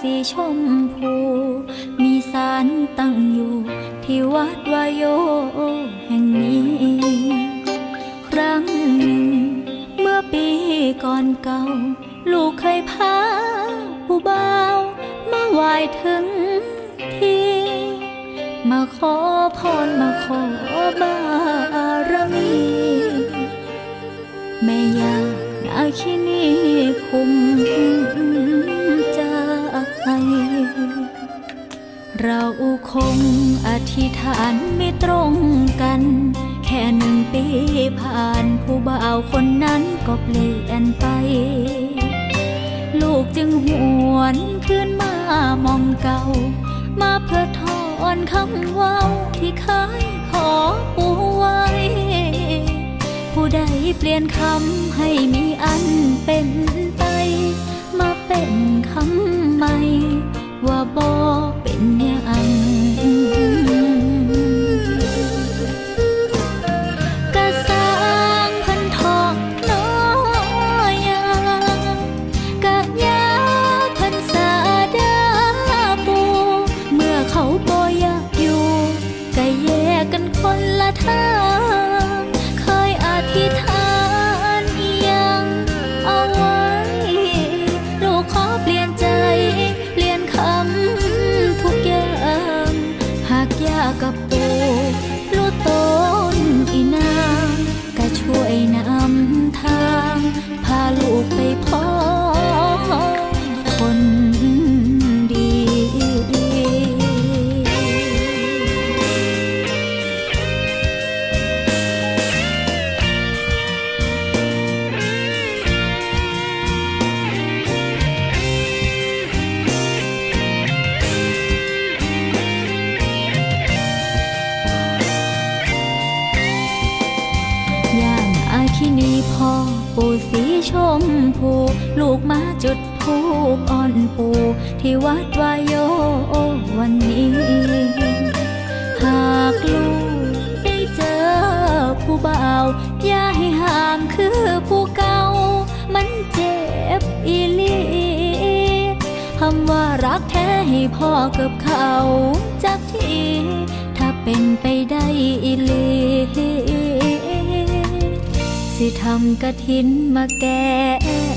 สีชมพู มีสารตั้งอยู่ ที่วัดวายโยแห่งนี้ ครั้งหนึ่ง เมื่อปีก่อนเก่า ลูกเคยพาผู้บ่าวมาไหว้ถึงที่ มาขอพรมาขอบารมีแม่ยานาคินีคุม คงอธิษฐานไม่ตรงกัน แค่หนึ่งปีผ่านผู้บ่าวคนนั้นก็เปลี่ยนไป ลูกจึงหวนคืนมามองเก่า มาเพื่อทอนคำว่าที่เคยขอปูไว้ ผู้ใดเปลี่ยนคำให้มีอันเป็นไป มาเป็นคำใหม่างอาคินีพ่อปู่สีชมพู ลูกมาจุดทูปอ่อนปูที่วัดวายโยวันนี้ หากลูกได้เจอผู้บ่าวอย่าให้ห่างคือผู้เก่า มันเจ็บอีลีคำว่ารักแท้ให้พ่อกับเขาจากทีถ้าเป็นไปได้ำกะถินมาแก้